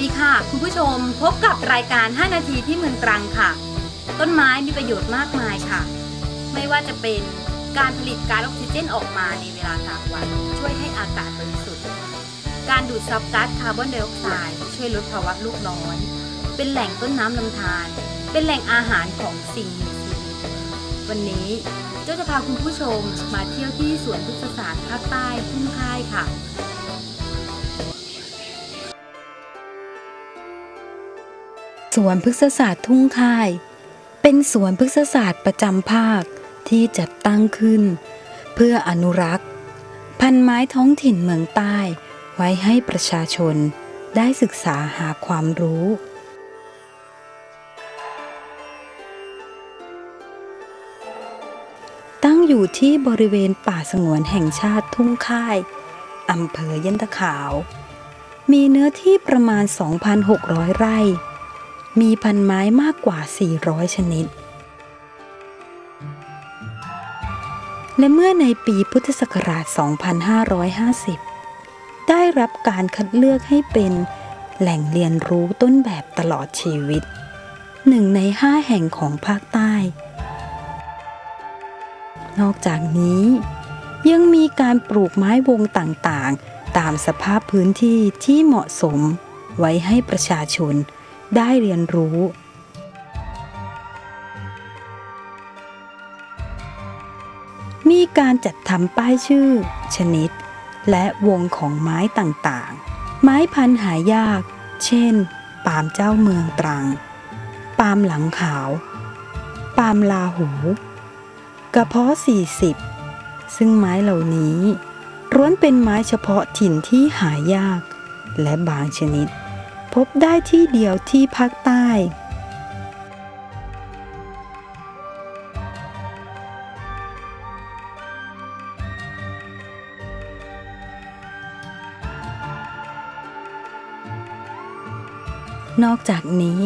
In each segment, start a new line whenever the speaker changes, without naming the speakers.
ดีค่ะ คุณผู้ชมพบกับรายการ 5 นาทีที่เมืองตรังค่ะ ต้นไม้มีประโยชน์มากมายค่ะ ไม่ว่าจะเป็นการผลิตก๊าซออกซิเจนออกมาในเวลากลางวัน ช่วยให้อากาศบริสุทธิ์ การดูดซับก๊าซคาร์บอนไดออกไซด์ช่วยลดภาวะโลกร้อน เป็นแหล่งต้นน้ำลำธารเป็นแหล่งอาหารของสิ่งมีชีวิตวันนี้เจ้าจะพาคุณผู้ชมมาเที่ยวที่สวนพฤกษศาสตร์ภาคใต้ทุ่งค่ายค่ะ
สวนพฤกษศาสตร์ทุ่งค่าย เป็นสวนพฤกษศาสตร์ประจำภาคที่จัดตั้งขึ้น เพื่ออนุรักษ์ พันไม้ท้องถิ่นเมืองใต้ ไว้ให้ประชาชนได้ศึกษาหาความรู้ตั้งอยู่ที่บริเวณป่าสงวนแห่งชาติทุ่งค่าย อำเภอยันตะขาว มีเนื้อที่ประมาณ 2,600 ไร่ มีพันไม้มากกว่า 400 ชนิด และเมื่อในปีพุทธศักราช 2550 ได้รับการคัดเลือกให้เป็นแหล่งเรียนรู้ต้นแบบตลอดชีวิตหนึ่งในห้าแห่งของภาคใต้ นอกจากนี้ยังมีการปลูกไม้วงต่างๆ ตามสภาพพื้นที่ที่เหมาะสมไว้ให้ประชาชน ได้เรียนรู้ มีการจัดทำป้ายชื่อ ชนิด และวงของไม้ต่างๆ ไม้พันหายาก เช่น ปาล์มเจ้าเมืองตรัง ปาล์มหลังขาว ปาล์มลาหู กระเพาะ 40 ซึ่งไม้เหล่านี้ล้วนเป็นไม้เฉพาะถิ่นที่หายาก และบางชนิด พบได้ที่เดียวที่ภาคใต้นอกจากนี้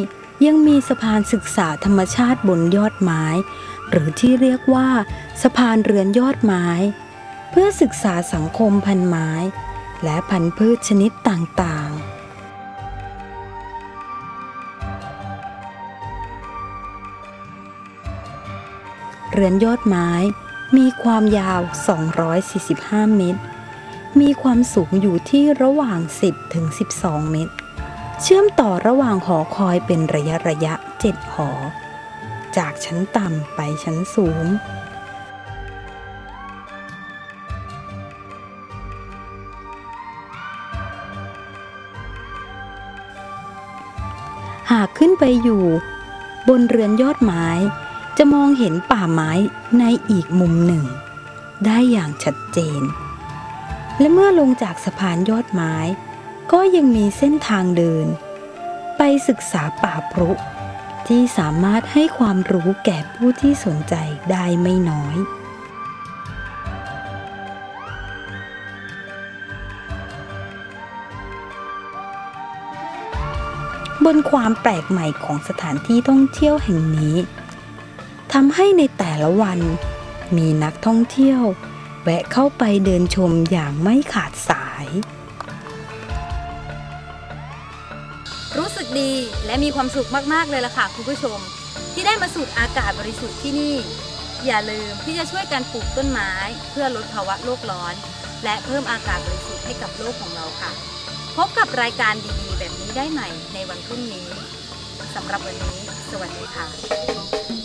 ยังมีสะพานศึกษาธรรมชาติบนยอดไม้ หรือที่เรียกว่า สะพานเรือนยอดไม้ เพื่อศึกษาสังคมพันไม้ และพันธุ์พืชชนิดต่างๆ เรือนยอดไม้ มีความยาว 245 เมตร มีความสูงอยู่ที่ระหว่าง 10 ถึง 12 เมตร เชื่อมต่อระหว่างหอคอยเป็นระยะระยะ 7 หอ จากชั้นต่ำไปชั้นสูงหากขึ้นไปอยู่ บนเรือนยอดไม้ จะมองเห็นป่าไม้ในอีกมุมหนึ่ง ได้อย่างชัดเจน และเมื่อลงจากสะพานยอดไม้ ก็ยังมีเส้นทางเดิน ไปศึกษาป่าพรุที่สามารถให้ความรู้แก่ผู้ที่สนใจได้ไม่น้อย บนความแปลกใหม่ของสถานที่ท่องเที่ยวแห่งนี้ ทำให้ในแต่ละวัน มีนักท่องเที่ยว แวะเข้าไปเดินชมอย่างไม่ขาดสาย
รู้สึกดีและมีความสุขมาก ๆ เลยล่ะค่ะคุณผู้ชม ที่ได้มาสูดอากาศบริสุทธิ์ที่นี่ อย่าลืมที่จะช่วยกันปลูกต้นไม้ เพื่อลดภาวะโลกร้อน และเพิ่มอากาศบริสุทธิ์ให้กับโลกของเราค่ะ พบกับรายการดีๆ แบบนี้ได้ใหม่ในวันพรุ่งนี้สำหรับวันนี้ สวัสดีค่ะ